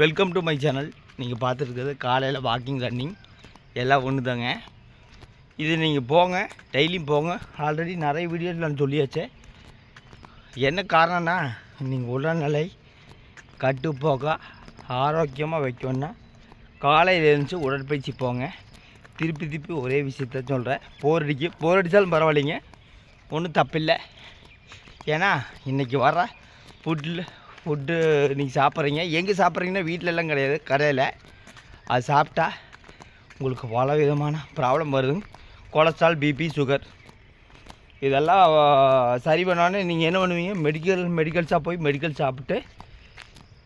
Welcome to my channel நீங்கள் பார்த்துருக்குறது காலையில் walking running எல்லாம் ஒன்று தாங்க இது நீங்கள் போங்க டெய்லியும் போங்க. ஆல்ரெடி நிறைய வீடியோஸ் நான் சொல்லியாச்சு. என்ன காரணம்னா நீங்கள் உடல்நிலை கட்டுப்போக்க ஆரோக்கியமாக வைக்கணும்னா காலையில் எழுந்துச்சு உடற்பயிற்சி போங்க. திருப்பி திருப்பி ஒரே விஷயத்த சொல்கிறேன் போர் அடிக்கு போர் அடித்தாலும் பரவாயில்லைங்க. ஒன்றும் தப்பில்லை. ஏன்னா இன்றைக்கி வர ஃபுட்டில் ஃபுட்டு நீங்கள் சாப்பிட்றீங்க. எங்கே சாப்பிட்றீங்கன்னா வீட்டிலலாம் கிடையாது. கடையில். அது சாப்பிட்டா உங்களுக்கு பல விதமான ப்ராப்ளம் வருது. கொலஸ்ட்ரால் பிபி சுகர் இதெல்லாம் சரி பண்ணோன்னே நீங்கள் என்ன பண்ணுவீங்க? மெடிக்கல் மெடிக்கல் ஷாப் போய் மெடிக்கல் சாப்பிட்டு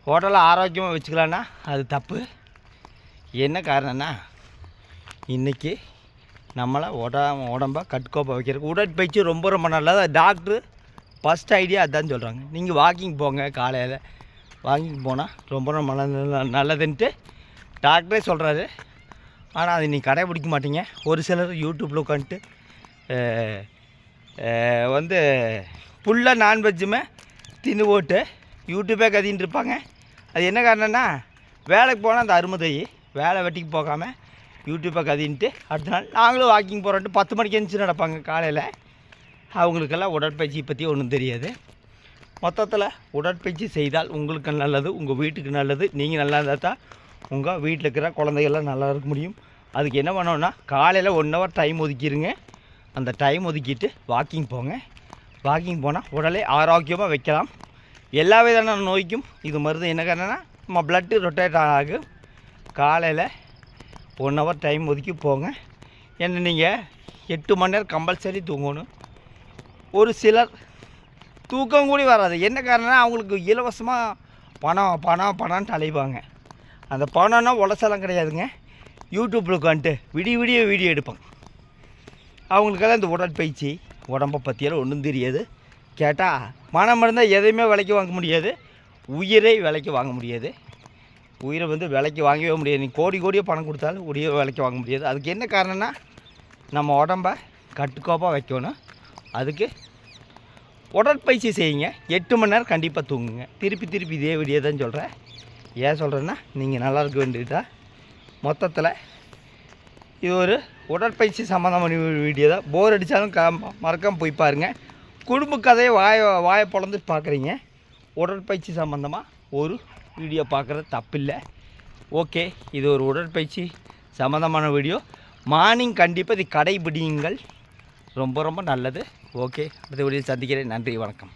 ஹோட்டலில் ஆரோக்கியமாக வச்சுக்கலான்னா அது தப்பு. என்ன காரணம்னா இன்றைக்கி நம்மளை உட உடம்ப கட்டுக்கோப்பை வைக்கிறதுக்கு உடற்பயிற்சி ரொம்ப ரொம்ப நல்லது. டாக்டரு ஃபஸ்ட் ஐடியா அதான் சொல்கிறாங்க நீங்கள் வாக்கிங் போங்க காலையில். வாக்கிங் போனால் ரொம்ப ரொம்ப நல்லதுன்ட்டு டாக்டரே சொல்கிறாரு ஆனால் அதை நீங்கள் கடைபிடிக்க மாட்டீங்க. ஒரு சிலர் யூடியூப்பில் உட்காந்துட்டு வந்து ஃபுல்லாக நான்வெஜ்ஜுமே தின்னு போட்டு யூடியூப்பே கதின்னு இருப்பாங்க. அது என்ன காரணம்னா வேலைக்கு போனால் அந்த அருமதை வேலை வெட்டிக்கு போகாமல் யூடியூப்பை கதின்ட்டு அடுத்த நாள் நாங்களும் வாக்கிங் போகிறோன்ட்டு பத்து மணிக்கு எழுந்துச்சு நடப்பாங்க காலையில். அவங்களுக்கெல்லாம் உடற்பயிற்சி பற்றி ஒன்றும் தெரியாது. மொத்தத்தில் உடற்பயிற்சி செய்தால் உங்களுக்கு நல்லது உங்கள் வீட்டுக்கு நல்லது. நீங்கள் நல்லா இருந்தால் தான் உங்கள் வீட்டில் இருக்கிற குழந்தைகள்லாம் நல்லா இருக்க முடியும். அதுக்கு என்ன பண்ணோன்னா காலையில் ஒன் ஹவர் டைம் ஒதுக்கிடுங்க அந்த டைம் ஒதுக்கிட்டு வாக்கிங் போங்க. வாக்கிங் போனால் உடலை ஆரோக்கியமாக வைக்கலாம். எல்லா விதமான நோய்க்கும் இது மருந்து என்ன காரணம்னா நம்ம பிளட்டு ரொட்டேட் ஆகும். காலையில் ஒன் ஹவர் டைம் ஒதுக்கி போங்க. என்ன நீங்கள் எட்டு மணி நேரம் கம்பல்சரி தூங்கணும். ஒரு சிலர் தூக்கம் கூட வராது. என்ன காரணம்னா அவங்களுக்கு இலவசமாக பணம் பணம் பணம்னு அலைவாங்க. அந்த பணம்னா உலசெல்லாம் கிடையாதுங்க. யூடியூப்பில் உட்காந்துட்டு விடிய விடிய வீடியோ எடுப்பாங்க. அவங்களுக்கெல்லாம் இந்த உடற்பயிற்சி உடம்பை பற்றியெல்லாம் ஒன்றும் தெரியாது. கேட்டால் மனம் இருந்தால் எதையுமே விலைக்கு வாங்க முடியாது. உயிரை விலைக்கு வாங்க முடியாது. உயிரை வந்து விலைக்கு வாங்கவே முடியாது. நீ கோடி கோடியாக பணம் கொடுத்தாலும் உடைய விலைக்கு வாங்க முடியாது. அதுக்கு என்ன காரணம்னா நம்ம உடம்ப கட்டுக்கோப்பாக வைக்கணும். அதுக்கு உடற்பயிற்சி செய்யுங்க. எட்டு மணி நேரம் கண்டிப்பாக தூங்குங்க. திருப்பி திருப்பி இதே வீடியோ தான் சொல்கிறேன் ஏன் சொல்கிறேன்னா நீங்கள் நல்லா இருக்க வேண்டியதா மொத்தத்தில் இது ஒரு உடற்பயிற்சி சம்மந்தமான வீடியோ தான். போர் அடித்தாலும் க மறக்காமல் போய் பாருங்கள் குடும்ப கதையை வாய வாயை பொழந்து பார்க்குறீங்க உடற்பயிற்சி சம்மந்தமாக ஒரு வீடியோ பார்க்குறது தப்பில்லை. ஓகே இது ஒரு உடற்பயிற்சி சம்மந்தமான வீடியோ. மார்னிங் கண்டிப்பாக இது கடைபிடியுங்கள். ரொம்ப ரொம்ப நல்லது. ஓகே அடுத்த வீடியோ சந்திக்கிறேன். நன்றி வணக்கம்.